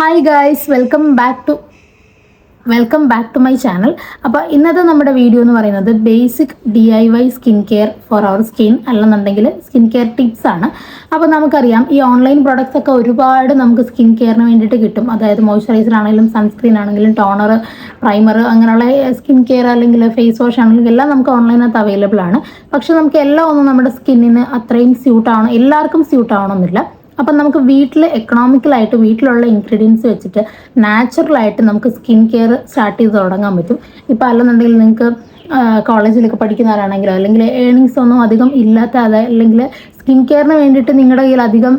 Hi guys welcome back to welcome back to my channel അപ്പോൾ ഇന്നത്തെ നമ്മുടെ video എന്ന് പറയുന്നത് basic D I Y skin care for our skin അല്ലെന്നുണ്ടെങ്കിൽ skin care tips ആണ്. അപ്പോൾ നമുക്കറിയാം ഈ ഓൺലൈൻ പ്രോഡക്റ്റ്സ് ഒക്കെ ഒരുപാട് നമുക്ക് സ്കിൻ കെയറിന് വേണ്ടിയിട്ട് കിട്ടും. അതായത് മോയ്സ്ചറൈസർ ആണെങ്കിലും സൺസ്ക്രീൻ ആണെങ്കിലും ടോണർ പ്രൈമർ അങ്ങനെയുള്ള സ്കിൻ കെയർ അല്ലെങ്കിൽ ഫേസ് വാഷ് ആണെങ്കിലും എല്ലാം നമുക്ക് ഓൺലൈനകത്ത് അവൈലബിൾ ആണ്. പക്ഷെ നമുക്ക് എല്ലാം ഒന്നും നമ്മുടെ സ്കിന്നിന് അത്രയും സ്യൂട്ട് ആവണം എല്ലാവർക്കും സ്യൂട്ട് ആവണമെന്നില്ല. അപ്പം നമുക്ക് വീട്ടിൽ എക്കണോമിക്കലായിട്ട് വീട്ടിലുള്ള ഇൻഗ്രീഡിയൻസ് വെച്ചിട്ട് നാച്ചുറലായിട്ട് നമുക്ക് സ്കിൻ കെയർ സ്റ്റാർട്ട് ചെയ്ത് തുടങ്ങാൻ പറ്റും. ഇപ്പം അല്ലെന്നുണ്ടെങ്കിൽ നിങ്ങൾക്ക് കോളേജിലൊക്കെ പഠിക്കുന്നവരാണെങ്കിലോ അല്ലെങ്കിൽ ഏണിങ്സ് ഒന്നും അധികം ഇല്ലാത്ത അല്ലെങ്കിൽ സ്കിൻ കെയറിന് വേണ്ടിയിട്ട് നിങ്ങളുടെ കയ്യിൽ അധികം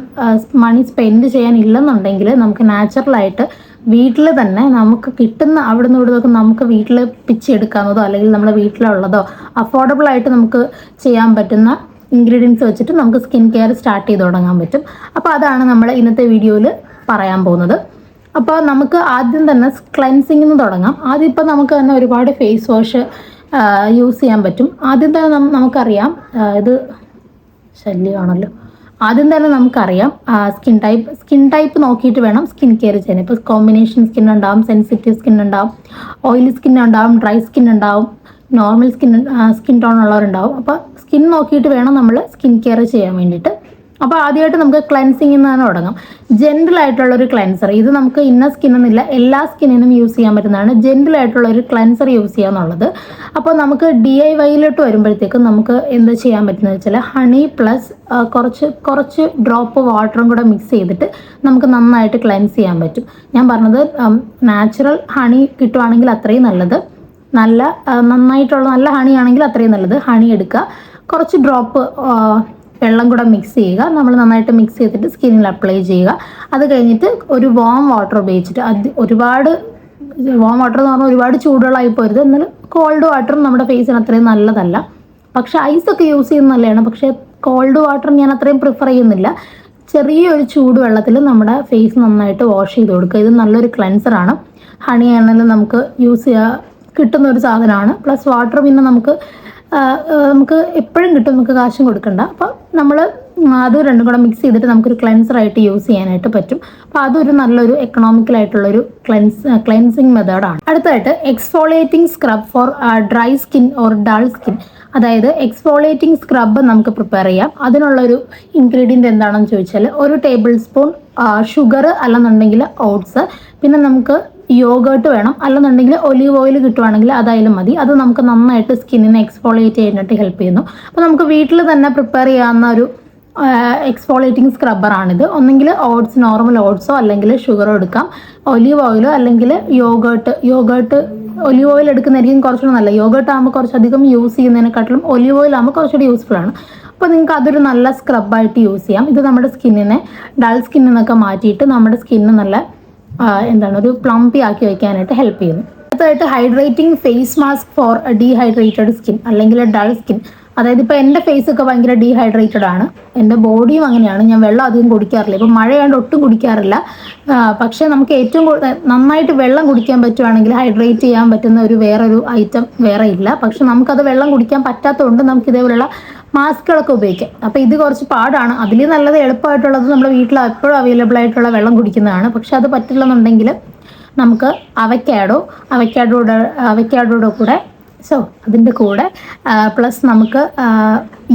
മണി സ്പെൻഡ് ചെയ്യാൻ ഇല്ലെന്നുണ്ടെങ്കിൽ നമുക്ക് നാച്ചുറലായിട്ട് വീട്ടിൽ തന്നെ നമുക്ക് കിട്ടുന്ന അവിടെ നിന്ന് ഇവിടെ നിന്നൊക്കെ നമുക്ക് വീട്ടിൽ പിച്ചെടുക്കാവുന്നതോ അല്ലെങ്കിൽ നമ്മുടെ വീട്ടിലുള്ളതോ അഫോർഡബിൾ ആയിട്ട് നമുക്ക് ചെയ്യാൻ പറ്റുന്ന ഇൻഗ്രീഡിയൻസ് വെച്ചിട്ട് നമുക്ക് സ്കിൻ കെയർ സ്റ്റാർട്ട് ചെയ്ത് തുടങ്ങാൻ പറ്റും. അപ്പോൾ അതാണ് നമ്മൾ ഇന്നത്തെ വീഡിയോയിൽ പറയാൻ പോകുന്നത്. അപ്പോൾ നമുക്ക് ആദ്യം തന്നെ ക്ലൻസിങ് നിന്ന് തുടങ്ങാം. ആദ്യം ഇപ്പോൾ നമുക്ക് തന്നെ ഒരുപാട് ഫേസ് വാഷ് യൂസ് ചെയ്യാൻ പറ്റും. ആദ്യം തന്നെ നമുക്കറിയാം ഇത് ശല്യമാണല്ലോ. ആദ്യം തന്നെ നമുക്കറിയാം സ്കിൻ ടൈപ്പ് സ്കിൻ ടൈപ്പ് നോക്കിയിട്ട് വേണം സ്കിൻ കെയർ ചെയ്യാൻ. ഇപ്പോൾ കോമ്പിനേഷൻ സ്കിൻ ഉണ്ടാവും സെൻസിറ്റീവ് സ്കിൻ ഉണ്ടാവും ഓയിലി സ്കിൻ ഉണ്ടാവും ഡ്രൈ സ്കിൻ ഉണ്ടാവും. നോർമൽ സ്കിൻ സ്കിൻ ടോൺ ഉള്ളവരുണ്ടാവും. അപ്പോൾ സ്കിൻ നോക്കിയിട്ട് വേണം നമ്മൾ സ്കിൻ കെയർ ചെയ്യാൻ വേണ്ടിയിട്ട്. അപ്പോൾ ആദ്യമായിട്ട് നമുക്ക് ക്ലെൻസിങ് എന്ന് തന്നെ തുടങ്ങാം. ജെൻറൽ ആയിട്ടുള്ള ഒരു ക്ലെൻസർ ഇത് നമുക്ക് ഇന്ന സ്കിൻ എന്നില്ല എല്ലാ സ്കിന്നിനും യൂസ് ചെയ്യാൻ പറ്റുന്നതാണ്. ജെൻറൽ ആയിട്ടുള്ള ഒരു ക്ലെൻസർ യൂസ് ചെയ്യാന്നുള്ളത് അപ്പോൾ നമുക്ക് ഡി ഐ വൈയിലോട്ട് വരുമ്പോഴത്തേക്കും നമുക്ക് എന്താ ചെയ്യാൻ പറ്റുന്നത് വെച്ചാൽ ഹണി പ്ലസ് കുറച്ച് കുറച്ച് ഡ്രോപ്പ് വാട്ടറും കൂടെ മിക്സ് ചെയ്തിട്ട് നമുക്ക് നന്നായിട്ട് ക്ലൻസ് ചെയ്യാൻ പറ്റും. ഞാൻ പറഞ്ഞത് നാച്ചുറൽ ഹണി കിട്ടുവാണെങ്കിൽ അത്രയും നല്ലത്. നല്ല നന്നായിട്ടുള്ള നല്ല ഹണി ആണെങ്കിൽ അത്രയും നല്ലത്. ഹണി എടുക്കുക. കുറച്ച് ഡ്രോപ്പ് വെള്ളം കൂടെ മിക്സ് ചെയ്യുക. നമ്മൾ നന്നായിട്ട് മിക്സ് ചെയ്തിട്ട് സ്കിന്നിൽ അപ്ലൈ ചെയ്യുക. അത് കഴിഞ്ഞിട്ട് ഒരു വാം വാട്ടർ ഉപയോഗിച്ചിട്ട് അത് ഒരുപാട് വാം വാട്ടർ എന്ന് പറഞ്ഞാൽ ഒരുപാട് ചൂടുവെള്ളമായി പോരുത്. എന്നാലും കോൾഡ് വാട്ടറും നമ്മുടെ ഫേസിന് അത്രയും നല്ലതല്ല. പക്ഷെ ഐസൊക്കെ യൂസ് ചെയ്യുന്നത് നല്ലതാണ്. പക്ഷേ കോൾഡ് വാട്ടർ ഞാൻ അത്രയും പ്രിഫർ ചെയ്യുന്നില്ല. ചെറിയൊരു ചൂടുവെള്ളത്തിൽ നമ്മുടെ ഫേസ് നന്നായിട്ട് വാഷ് ചെയ്ത് കൊടുക്കുക. ഇത് നല്ലൊരു ക്ലെൻസറാണ് ഹണി ആണെങ്കിലും നമുക്ക് യൂസ് ചെയ്യുക കിട്ടുന്ന ഒരു സാധനമാണ്. പ്ലസ് വാട്ടർ പിന്നെ നമുക്ക് നമുക്ക് എപ്പോഴും കിട്ടും നമുക്ക് കാശും കൊടുക്കണ്ട. അപ്പം നമ്മൾ അത് രണ്ടും കൂടെ മിക്സ് ചെയ്തിട്ട് നമുക്കൊരു ക്ലെൻസർ ആയിട്ട് യൂസ് ചെയ്യാനായിട്ട് പറ്റും. അപ്പോൾ അതൊരു നല്ലൊരു എക്കണോമിക്കലായിട്ടുള്ളൊരു ക്ലെൻസ് ക്ലെൻസിങ് മെത്തേഡാണ് അടുത്തായിട്ട് exfoliating scrub for dry skin or dull skin അതായത് എക്സ്ഫോളിയേറ്റിംഗ് സ്ക്രബ് നമുക്ക് പ്രിപ്പയർ ചെയ്യാം. അതിനുള്ളൊരു ഇൻഗ്രീഡിയന്റ് എന്താണെന്ന് ചോദിച്ചാൽ ഒരു ടേബിൾ സ്പൂൺ ഷുഗർ അല്ലെന്നുണ്ടെങ്കിൽ ഓട്സ് പിന്നെ നമുക്ക് യോഗേർട്ട് വേണം. അല്ലെന്നുണ്ടെങ്കിൽ ഒലീവ് ഓയിൽ കിട്ടുവാണെങ്കിൽ അതായാലും മതി. അത് നമുക്ക് നന്നായിട്ട് സ്കിന്നിനെ എക്സ്ഫോളിയേറ്റ് ചെയ്യാനായിട്ട് ഹെൽപ്പ് ചെയ്യുന്നു. അപ്പോൾ നമുക്ക് വീട്ടിൽ തന്നെ പ്രിപ്പയർ ചെയ്യാവുന്ന ഒരു എക്സ്പോളേറ്റിംഗ് സ്ക്രബ്ബറാണിത് ഒന്നെങ്കിൽ ഓട്സ് നോർമൽ ഓട്സോ അല്ലെങ്കിൽ ഷുഗറോ എടുക്കാം. ഒലീവ് ഓയിലോ അല്ലെങ്കിൽ യോഗേർട്ട് യോഗേർട്ട് ഒലിവ് ഓയിൽ എടുക്കുന്നതായിരിക്കും കുറച്ചുകൂടി നല്ല യോഗേർട്ട് ആകുമ്പോൾ കുറച്ചധികം യൂസ് ചെയ്യുന്നതിനെക്കാട്ടിലും ഒലിവ് ഓയിൽ ആകുമ്പോൾ കുറച്ചുകൂടി യൂസ്ഫുൾ ആണ്. അപ്പോൾ നിങ്ങൾക്ക് അതൊരു നല്ല സ്ക്രബ്ബായിട്ട് യൂസ് ചെയ്യാം. ഇത് നമ്മുടെ സ്കിന്നിനെ ഡൾ സ്കിന്നിൽ നിന്നൊക്കെ മാറ്റിയിട്ട് നമ്മുടെ സ്കിന്ന് നല്ല എന്താണ് ഒരു പ്ലംപി ആക്കി വയ്ക്കാനായിട്ട് ഹെൽപ്പ് ചെയ്യുന്നു അടുത്തതായിട്ട് hydrating face mask for dehydrated skin അല്ലെങ്കിൽ ഡൾ സ്കിൻ അതായത് ഇപ്പോൾ എന്റെ ഫേസ് ഒക്കെ ഭയങ്കര ഡീഹൈഡ്രേറ്റഡ് ആണ്. എന്റെ ബോഡിയും അങ്ങനെയാണ്. ഞാൻ വെള്ളം അധികം കുടിക്കാറില്ല. ഇപ്പോൾ മഴയാണ്ട് ഒട്ടും കുടിക്കാറില്ല. പക്ഷെ നമുക്ക് ഏറ്റവും നന്നായിട്ട് വെള്ളം കുടിക്കാൻ പറ്റുവാണെങ്കിൽ ഹൈഡ്രേറ്റ് ചെയ്യാൻ പറ്റുന്ന ഒരു വേറൊരു ഐറ്റം വേറെ ഇല്ല. പക്ഷെ നമുക്കത് വെള്ളം കുടിക്കാൻ പറ്റാത്തതുകൊണ്ട് നമുക്ക് ഇതേപോലെയുള്ള മാസ്കുകളൊക്കെ ഉപയോഗിക്കാം. അപ്പോൾ ഇത് കുറച്ച് പാടാണ്. അതിൽ നല്ലത് എളുപ്പമായിട്ടുള്ളത് നമ്മുടെ വീട്ടിൽ എപ്പോഴും അവൈലബിൾ ആയിട്ടുള്ള വെള്ളം കുടിക്കുന്നതാണ്. പക്ഷെ അത് പറ്റില്ലെന്നുണ്ടെങ്കിൽ നമുക്ക് അവക്കാഡോ അവക്കാഡോയുടെ അവക്കാഡോയുടെ കൂടെ സോ അതിന്റെ കൂടെ പ്ലസ് നമുക്ക്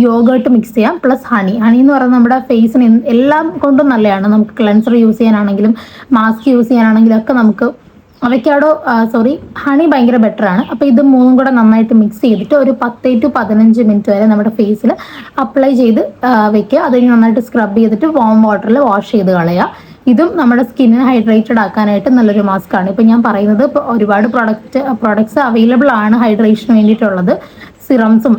യോഗേട്ട് മിക്സ് ചെയ്യാം. പ്ലസ് ഹണി ഹണി എന്ന് പറയുന്നത് നമ്മുടെ ഫേസിന് എല്ലാം കൊണ്ടും നല്ലതാണ്. നമുക്ക് ക്ലെൻസർ യൂസ് ചെയ്യാനാണെങ്കിലും മാസ്ക് യൂസ് ചെയ്യാനാണെങ്കിലും ഒക്കെ നമുക്ക് അവയ്ക്കാടോ സോറി ഹണി ഭയങ്കര ബെറ്റർ ആണ്. അപ്പോൾ ഇത് മൂന്നും കൂടെ നന്നായിട്ട് മിക്സ് ചെയ്തിട്ട് ഒരു പത്ത് ടു പതിനഞ്ച് മിനിറ്റ് വരെ നമ്മുടെ ഫേസിൽ അപ്ലൈ ചെയ്ത് വെക്കുക. അത് നന്നായിട്ട് സ്ക്രബ് ചെയ്തിട്ട് വാം വാട്ടറിൽ വാഷ് ചെയ്ത് കളയുക. ഇതും നമ്മുടെ സ്കിന്നിനെ ഹൈഡ്രേറ്റഡ് ആക്കാനായിട്ട് നല്ലൊരു മാസ്ക് ആണ്. ഇപ്പം ഞാൻ പറയുന്നത് ഒരുപാട് പ്രൊഡക്റ്റ് പ്രൊഡക്ട്സ് അവൈലബിൾ ആണ് ഹൈഡ്രേഷന് വേണ്ടിയിട്ടുള്ളത്. സിറംസും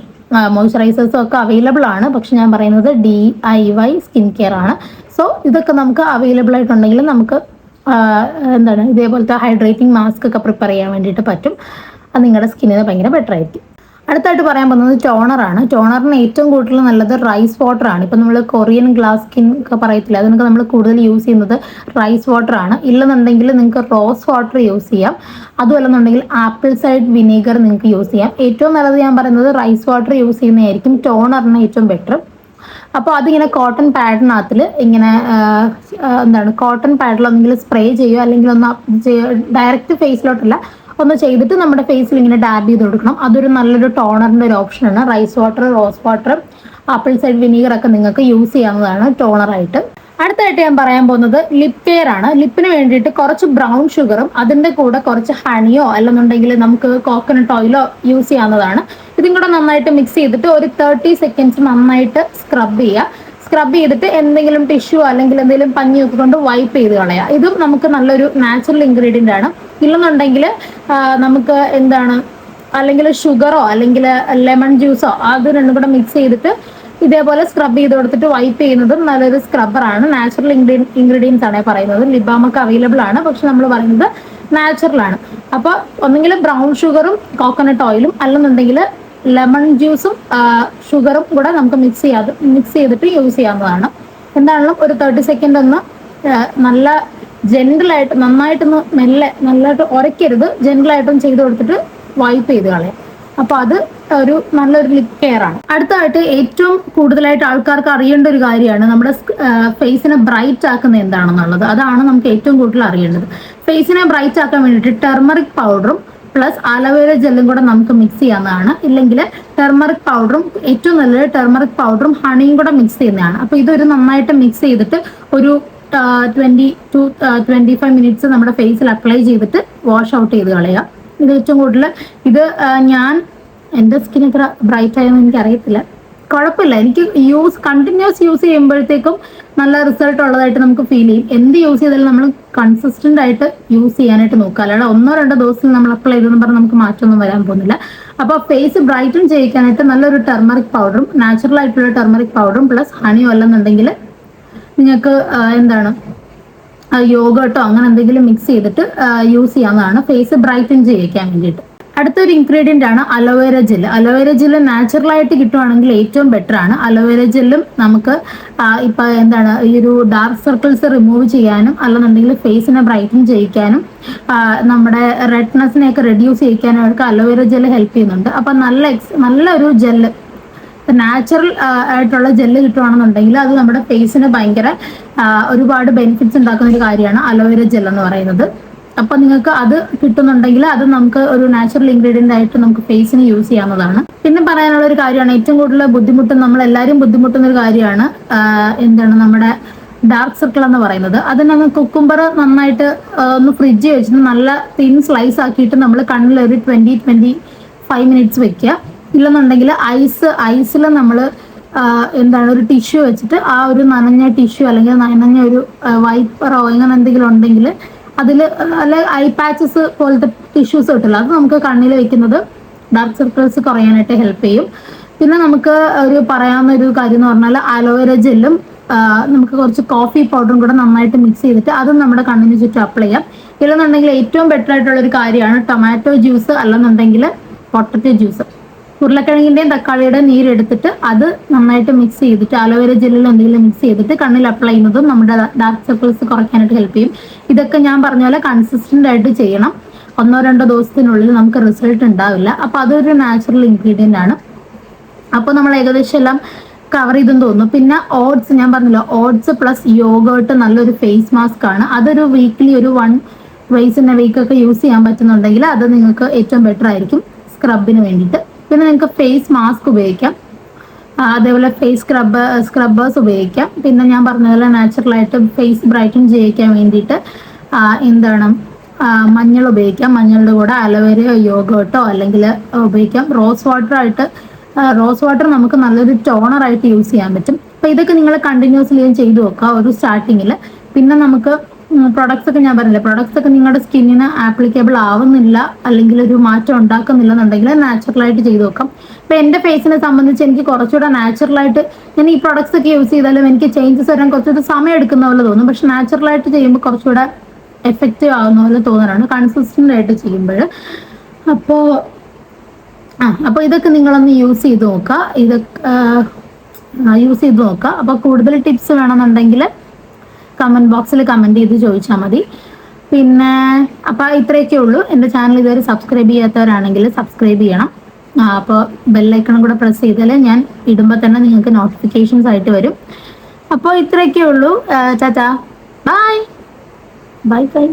മോയ്സ്ചറൈസേഴ്സും ഒക്കെ അവൈലബിൾ ആണ്. പക്ഷെ ഞാൻ പറയുന്നത് D I Y skin care ആണ്. സോ ഇതൊക്കെ നമുക്ക് അവൈലബിൾ ആയിട്ടുണ്ടെങ്കിൽ നമുക്ക് എന്താണ് ഇതേപോലത്തെ ഹൈഡ്രേറ്റിംഗ് മാസ്ക് ഒക്കെ പ്രിപ്പയർ ചെയ്യാൻ വേണ്ടിയിട്ട് പറ്റും. അത് നിങ്ങളുടെ സ്കിന്നിന് ഭയങ്കര ബെറ്റർ ആയിരിക്കും. അടുത്തായിട്ട് പറയാൻ പോകുന്നത് ടോണറാണ് ടോണറിന് ഏറ്റവും കൂടുതൽ നല്ലത് റൈസ് വാട്ടർ ആണ്. ഇപ്പം നമ്മൾ കൊറിയൻ ഗ്ലാസ് സ്കിൻ ഒക്കെ പറയത്തില്ല അതിനൊക്കെ നമ്മൾ കൂടുതൽ യൂസ് ചെയ്യുന്നത് റൈസ് വാട്ടർ ആണ്. ഇല്ലെന്നുണ്ടെങ്കിൽ നിങ്ങൾക്ക് റോസ് വാട്ടർ യൂസ് ചെയ്യാം. അതുമല്ലെന്നുണ്ടെങ്കിൽ ആപ്പിൾ സൈഡ് വിനീഗർ നിങ്ങൾക്ക് യൂസ് ചെയ്യാം. ഏറ്റവും നല്ലത് ഞാൻ പറയുന്നത് റൈസ് വാട്ടർ യൂസ് ചെയ്യുന്നതായിരിക്കും. ടോണറിന് ഏറ്റവും ബെറ്റർ അപ്പോൾ അതിങ്ങനെ കോട്ടൺ പാഡിനകത്തിൽ ഇങ്ങനെ എന്താണ് കോട്ടൺ പാഡിൽ ഒന്നെങ്കിൽ സ്പ്രേ ചെയ്യുക അല്ലെങ്കിൽ ഒന്ന് ഡയറക്റ്റ് ഫേസിലോട്ടല്ല ഒന്ന് ചെയ്തിട്ട് നമ്മുടെ ഫേസിൽ ഇങ്ങനെ ഡാബ് ചെയ്ത് കൊടുക്കണം. അതൊരു നല്ലൊരു ടോണറിന്റെ ഒരു ഓപ്ഷനാണ് rice water rose water apple cider vinegar ഒക്കെ നിങ്ങൾക്ക് യൂസ് ചെയ്യാവുന്നതാണ് ടോണറായിട്ട് അടുത്തായിട്ട് ഞാൻ പറയാൻ പോകുന്നത് ലിപ് കെയർ ആണ്. ലിപ്പിന് വേണ്ടിയിട്ട് കുറച്ച് ബ്രൗൺ ഷുഗറും അതിന്റെ കൂടെ കുറച്ച് ഹണിയോ അല്ലെന്നുണ്ടെങ്കിൽ നമുക്ക് കോക്കനട്ട് ഓയിലോ യൂസ് ചെയ്യാവുന്നതാണ്. ഇതും കൂടെ നന്നായിട്ട് മിക്സ് ചെയ്തിട്ട് ഒരു തേർട്ടി സെക്കൻഡ്സ് നന്നായിട്ട് സ്ക്രബ് ചെയ്യുക സ്ക്രബ് ചെയ്തിട്ട് എന്തെങ്കിലും ടിഷ്യൂ അല്ലെങ്കിൽ എന്തെങ്കിലും പഞ്ഞിയൊക്കെ കൊണ്ട് വൈപ്പ് ചെയ്ത് കളയുക ഇതും നമുക്ക് നല്ലൊരു നാച്ചുറൽ ഇൻഗ്രീഡിയന്റ് ആണ്. ഇല്ലെന്നുണ്ടെങ്കിൽ നമുക്ക് എന്താണ് അല്ലെങ്കിൽ ഷുഗറോ അല്ലെങ്കിൽ ലെമൺ ജ്യൂസോ അത് രണ്ടും കൂടെ മിക്സ് ചെയ്തിട്ട് ഇതേപോലെ സ്ക്രബ് ചെയ്ത് കൊടുത്തിട്ട് വൈപ്പ് ചെയ്യുന്നതും നല്ലൊരു സ്ക്രബ്ബറാണ് നാച്ചുറൽ ഇൻഗ്രീഡിയൻസ് ആണ് പറയുന്നത്. ലിബാമൊക്കെ അവൈലബിൾ ആണ്. പക്ഷെ നമ്മൾ പറയുന്നത് നാച്ചുറൽ ആണ്. അപ്പോൾ ഒന്നെങ്കിൽ ബ്രൗൺ ഷുഗറും കോക്കനട്ട് ഓയിലും അല്ലെന്നുണ്ടെങ്കിൽ ലെമൺ ജ്യൂസും ഷുഗറും കൂടെ നമുക്ക് മിക്സ് ചെയ്യാതെ മിക്സ് ചെയ്തിട്ട് യൂസ് ചെയ്യാവുന്നതാണ്. എന്താണെങ്കിലും ഒരു തേർട്ടി സെക്കൻഡ് ഒന്ന് നല്ല ജെന്റിലായിട്ട് നന്നായിട്ടൊന്ന് മെല്ലെ നല്ലതായിട്ട് ഉരയ്ക്കരുത് ജെന്റിലായിട്ടും ചെയ്ത് കൊടുത്തിട്ട് വൈപ്പ് ചെയ്ത് കളയാം. അപ്പൊ അത് ഒരു നല്ലൊരു ലിപ് കെയർ ആണ്. അടുത്തതായിട്ട് ഏറ്റവും കൂടുതലായിട്ട് ആൾക്കാർക്ക് അറിയേണ്ട ഒരു കാര്യമാണ് നമ്മുടെ ഫേസിനെ ബ്രൈറ്റ് ആക്കുന്ന എന്താണെന്നുള്ളത്. അതാണ് നമുക്ക് ഏറ്റവും കൂടുതൽ അറിയേണ്ടത്. ഫേസിനെ ബ്രൈറ്റ് ആക്കാൻ വേണ്ടിയിട്ട് ടെർമറിക് പൗഡറും പ്ലസ് അലവേര ജെല്ലും കൂടെ നമുക്ക് മിക്സ് ചെയ്യാവുന്നതാണ്. ഇല്ലെങ്കിൽ ടെർമറിക് പൗഡറും ഏറ്റവും നല്ലത് ടെർമറിക് പൗഡറും ഹണിയും കൂടെ മിക്സ് ചെയ്യുന്നതാണ്. അപ്പൊ ഇതൊരു നന്നായിട്ട് മിക്സ് ചെയ്തിട്ട് ഒരു twenty two twenty five minutes നമ്മുടെ ഫേസിൽ അപ്ലൈ ചെയ്തിട്ട് വാഷ് ഔട്ട് ചെയ്ത് കളയുക. ഇത് ഏറ്റവും കൂടുതൽ ഇത് ഞാൻ എന്റെ സ്കിൻ എത്ര ബ്രൈറ്റ് ആയെന്ന് എനിക്ക് അറിയത്തില്ല കുഴപ്പമില്ല. എനിക്ക് യൂസ് കണ്ടിന്യൂസ് യൂസ് ചെയ്യുമ്പോഴത്തേക്കും നല്ല റിസൾട്ട് ഉള്ളതായിട്ട് നമുക്ക് ഫീൽ ചെയ്യും. എന്ത് യൂസ് ചെയ്താലും നമ്മൾ കൺസിസ്റ്റന്റ് ആയിട്ട് യൂസ് ചെയ്യാനായിട്ട് നോക്കുക. അല്ലാതെ ഒന്നോ രണ്ടോ ദിവസത്തിൽ നമ്മൾ അപ്ലൈ ചെയ്തെന്ന് പറഞ്ഞാൽ നമുക്ക് മാറ്റമൊന്നും വരാൻ പോകുന്നില്ല. അപ്പോൾ ഫേസ് ബ്രൈറ്റൺ ചെയ്യിക്കാനായിട്ട് നല്ലൊരു ടെർമറിക് പൗഡറും നാച്ചുറൽ ആയിട്ടുള്ള ടെർമറിക് പൗഡറും പ്ലസ് ഹണിയോ അല്ലെന്നുണ്ടെങ്കിൽ നിങ്ങൾക്ക് എന്താണ് യോഗട്ടോ അങ്ങനെ എന്തെങ്കിലും മിക്സ് ചെയ്തിട്ട് യൂസ് ചെയ്യാവുന്നതാണ്. ഫേസ് ബ്രൈറ്റൺ ചെയ്യിക്കാൻ വേണ്ടിയിട്ട്. അടുത്തൊരു ഇൻഗ്രീഡിയന്റ് ആണ് aloe vera gel aloe vera gel natural ആയിട്ട് കിട്ടുവാണെങ്കിൽ ഏറ്റവും ബെറ്റർ ആണ്. അലോവേര ജെല്ലും നമുക്ക് ഇപ്പൊ എന്താണ് ഈ ഒരു ഡാർക്ക് സർക്കിൾസ് റിമൂവ് ചെയ്യാനും അല്ലെന്നുണ്ടെങ്കിൽ ഫേസിനെ ബ്രൈറ്റൻ ചെയ്യിക്കാനും നമ്മുടെ നമ്മുടെ റെഡ്നെസ്സിനെയൊക്കെ റെഡ്യൂസ് ചെയ്യിക്കാനും അവർക്ക് അലോവേര ജെല്ല് ഹെൽപ്പ് ചെയ്യുന്നുണ്ട്. അപ്പൊ നല്ല എക്സ് നല്ലൊരു ജെല്ല് നാച്ചുറൽ ആയിട്ടുള്ള ജെല്ല് കിട്ടുവാണെന്നുണ്ടെങ്കിൽ അത് നമ്മുടെ ഫേസിന് ഭയങ്കര ഒരുപാട് ബെനിഫിറ്റ്സ് ഉണ്ടാക്കുന്ന ഒരു കാര്യമാണ് അലോവേര ജെൽ എന്ന് പറയുന്നത്. അപ്പൊ നിങ്ങൾക്ക് അത് കിട്ടുന്നുണ്ടെങ്കിൽ അത് നമുക്ക് ഒരു നാച്ചുറൽ ഇൻഗ്രീഡിയന്റ് ആയിട്ട് നമുക്ക് ഫേസിന് യൂസ് ചെയ്യാവുന്നതാണ്. പിന്നെ പറയാനുള്ള ഒരു കാര്യമാണ് ഏറ്റവും കൂടുതൽ ബുദ്ധിമുട്ട് നമ്മൾ എല്ലാവരും ബുദ്ധിമുട്ടുന്ന ഒരു കാര്യമാണ് എന്താണ് നമ്മുടെ ഡാർക്ക് സർക്കിൾ എന്ന് പറയുന്നത്. അതിനങ്ങ് കുക്കുംബർ നന്നായിട്ട് ഒന്ന് ഫ്രിഡ്ജ് വെച്ചിട്ട് നല്ല തിൻ സ്ലൈസ് ആക്കിയിട്ട് നമ്മൾ കണ്ണിൽ ഒരു ട്വന്റി ട്വന്റി ഫൈവ് മിനിറ്റ്സ് വെക്കുക. ഇല്ലെന്നുണ്ടെങ്കിൽ ഐസ് ഐസിൽ നമ്മൾ എന്താണ് ഒരു ടിഷ്യൂ വെച്ചിട്ട് ആ ഒരു നനഞ്ഞ ടിഷ്യൂ അല്ലെങ്കിൽ നനഞ്ഞ ഒരു വൈപ്പറോ അങ്ങനെ എന്തെങ്കിലും ഉണ്ടെങ്കിൽ അതിൽ അല്ല ഐ പാച്ചസ് പോലത്തെ ടിഷ്യൂസ് കിട്ടില്ല അത് നമുക്ക് കണ്ണിൽ വെക്കുന്നത് ഡാർക്ക് സർക്കിൾസ് കുറയാനായിട്ട് ഹെൽപ്പ് ചെയ്യും. പിന്നെ നമുക്ക് ഒരു പറയാവുന്ന ഒരു കാര്യം എന്ന് പറഞ്ഞാൽ അലോവേര ജെല്ലും നമുക്ക് കുറച്ച് കോഫി പൗഡറും കൂടെ നന്നായിട്ട് മിക്സ് ചെയ്തിട്ട് അതും നമ്മുടെ കണ്ണിന് ചുറ്റും അപ്ലൈ ചെയ്യാം. ഇല്ലെന്നുണ്ടെങ്കിൽ ഏറ്റവും ബെറ്റർ ആയിട്ടുള്ള ഒരു കാര്യമാണ് ടൊമാറ്റോ ജ്യൂസ് അല്ലെന്നുണ്ടെങ്കിൽ പൊട്ടറ്റോ ജ്യൂസ് ഉരുളക്കിഴങ്ങിന്റെയും തക്കാളിയുടെയും നീരെടുത്തിട്ട് അത് നന്നായിട്ട് മിക്സ് ചെയ്തിട്ട് അലോവേര ജെല്ലിൽ എന്തെങ്കിലും മിക്സ് ചെയ്തിട്ട് കണ്ണിൽ അപ്ലൈ ചെയ്യുന്നതും നമ്മുടെ ഡാർക്ക് സർക്കിൾസ് കുറയ്ക്കാനായിട്ട് ഹെൽപ്പ് ചെയ്യും. ഇതൊക്കെ ഞാൻ പറഞ്ഞ പോലെ കൺസിസ്റ്റന്റ് ആയിട്ട് ചെയ്യണം. ഒന്നോ രണ്ടോ ദിവസത്തിനുള്ളിൽ നമുക്ക് റിസൾട്ട് ഉണ്ടാവില്ല. അപ്പൊ അതൊരു നാച്ചുറൽ ഇൻഗ്രീഡിയന്റ് ആണ്. അപ്പോൾ നമ്മൾ ഏകദേശം എല്ലാം കവർ ചെയ്തെന്ന് തോന്നുന്നു. പിന്നെ ഓട്സ് ഞാൻ പറഞ്ഞല്ലോ ഓട്സ് പ്ലസ് യോഗേർട്ട് നല്ലൊരു ഫേസ് മാസ്ക് ആണ്. അതൊരു വീക്ക്ലി ഒരു വൺ വൈസ് ഇൻ വീക്ക് ഒക്കെ യൂസ് ചെയ്യാൻ പറ്റുന്നുണ്ടെങ്കിൽ അത് നിങ്ങൾക്ക് ഏറ്റവും ബെറ്റർ ആയിരിക്കും. സ്ക്രബിന് വേണ്ടിയിട്ട്. പിന്നെ നിങ്ങൾക്ക് ഫേസ് മാസ്ക് ഉപയോഗിക്കാം. അതേപോലെ ഫേസ് സ്ക്രബ് സ്ക്രബ്ബേഴ്സ് ഉപയോഗിക്കാം. പിന്നെ ഞാൻ പറഞ്ഞതുപോലെ നാച്ചുറലായിട്ട് ഫേസ് ബ്രൈറ്റൻ ചെയ്യിക്കാൻ വേണ്ടിയിട്ട് എന്താണ് മഞ്ഞൾ ഉപയോഗിക്കാം. മഞ്ഞളുടെ കൂടെ അലോവേരയോ യോഗോട്ടോ അല്ലെങ്കിൽ ഉപയോഗിക്കാം. റോസ് വാട്ടർ ആയിട്ട് റോസ് വാട്ടർ നമുക്ക് നല്ലൊരു ടോണർ ആയിട്ട് യൂസ് ചെയ്യാൻ പറ്റും. അപ്പൊ ഇതൊക്കെ നിങ്ങൾ കണ്ടിന്യൂസ്ലി ചെയ്തു നോക്കുക ഒരു സ്റ്റാർട്ടിങ്ങിൽ പിന്നെ നമുക്ക് പ്രൊഡക്ട്സ് ഒക്കെ ഞാൻ പറഞ്ഞില്ല? പ്രൊഡക്ട്സ് ഒക്കെ നിങ്ങളുടെ സ്കിന്നിന് ആപ്ലിക്കബിൾ ആവുന്നില്ല അല്ലെങ്കിൽ ഒരു മാറ്റം ഉണ്ടാക്കുന്നില്ല എന്നുണ്ടെങ്കിൽ നാച്ചുറൽ ആയിട്ട് ചെയ്തു നോക്കാം. ഇപ്പൊ എന്റെ ഫേസിനെ സംബന്ധിച്ച് എനിക്ക് കുറച്ചുകൂടെ നാച്ചുറൽ ആയിട്ട് ഞാൻ ഈ പ്രൊഡക്ട്സ് ഒക്കെ യൂസ് ചെയ്താലും എനിക്ക് ചേഞ്ചസ് വരാൻ കുറച്ചുകൂടെ സമയം എടുക്കുന്ന പോലെ തോന്നും. പക്ഷെ നാച്ചുറൽ ആയിട്ട് ചെയ്യുമ്പോൾ കുറച്ചുകൂടെ എഫക്റ്റീവ് ആവുന്ന പോലെ തോന്നാറാണ് കൺസിസ്റ്റന്റ് ആയിട്ട് ചെയ്യുമ്പോൾ. അപ്പോ ആ അപ്പോൾ ഇതൊക്കെ നിങ്ങളൊന്ന് യൂസ് ചെയ്ത് നോക്കുക. ഇതൊക്കെ യൂസ് ചെയ്ത് നോക്കുക. അപ്പോൾ കൂടുതൽ ടിപ്സ് വേണമെന്നുണ്ടെങ്കിൽ കമന്റ് ബോക്സിൽ കമന്റ് ചെയ്ത് ചോദിച്ചാൽ മതി. പിന്നെ അപ്പോൾ ഇത്രയൊക്കെ ഉള്ളൂ. എന്റെ ചാനൽ ഇതുവരെ സബ്സ്ക്രൈബ് ചെയ്യാത്തവരാണെങ്കിൽ സബ്സ്ക്രൈബ് ചെയ്യണം. അപ്പോൾ ബെല്ലൈക്കണം കൂടെ പ്രസ് ചെയ്താൽ ഞാൻ ഇടുമ്പോൾ തന്നെ നിങ്ങൾക്ക് നോട്ടിഫിക്കേഷൻസ് ആയിട്ട് വരും. അപ്പോൾ ഇത്രയൊക്കെ ഉള്ളൂ. ചാച്ചാ ബൈ. Bye bye.